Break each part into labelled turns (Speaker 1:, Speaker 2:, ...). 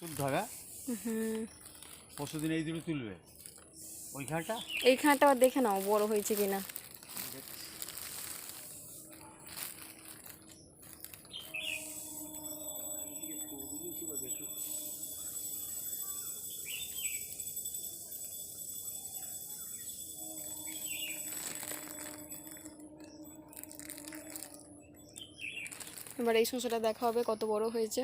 Speaker 1: তুলতে হবে হ্যাঁ? পরশু দিন এই দিনে তুলবে। ওই ঘাটা?
Speaker 2: এইখানটা দেখে নাও বড় হয়েছে কিনা। এবার এই শসাটা দেখা হবে কত বড় হয়েছে।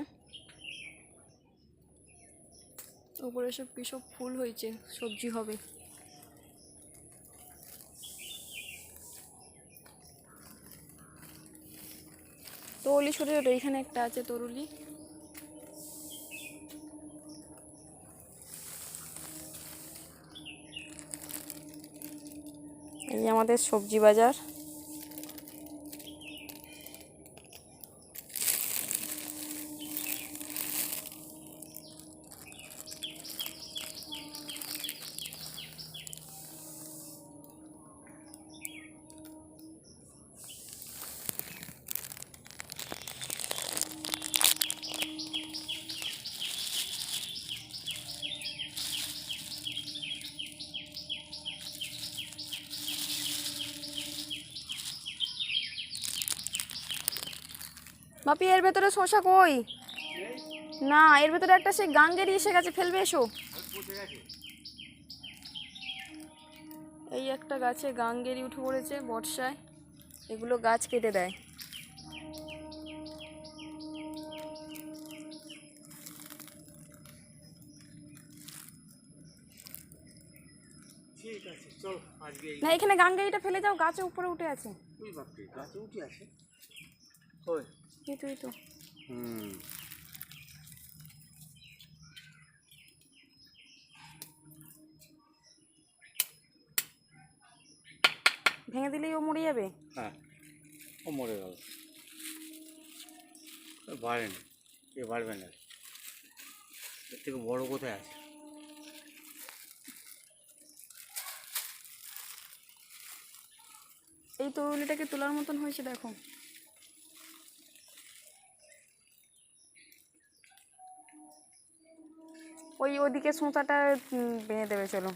Speaker 2: উপরে সব কি সব ফুল হয়েছে, সবজি হবে। তরুলি সরে ওঠো এখানে একটা আছে তরুলি। এই আমাদের সবজি বাজার। বাপি এর ভেতরে শশা কই? না এর ভেতরে একটা সেই গাঙ্গেরি এসে গেছে ফেলবে এসো। এই একটা গাছে গাঙ্গেরি উঠে পড়েছে বর্ষায় এগুলো গাছ কেটে দেয়। না এখানে গাঙ্গেরিটা ফেলে যাও গাছে উপরে উঠে আছে।
Speaker 1: গাছে উঠে আসে। ওই।
Speaker 2: এই তো এই তো
Speaker 1: হুম।
Speaker 2: ভেঙে দিলেই ও মরে যাবে?
Speaker 1: হ্যাঁ ও মরে গেল। বাড়েনি এ বাড়বে না। এর থেকে বড় কোথায় আছে?
Speaker 2: এই তরুলিটাকে তোলার মতন হয়েছে দেখো। ওই ওদিকে সুতাটা বেঁধে দেবে চলো।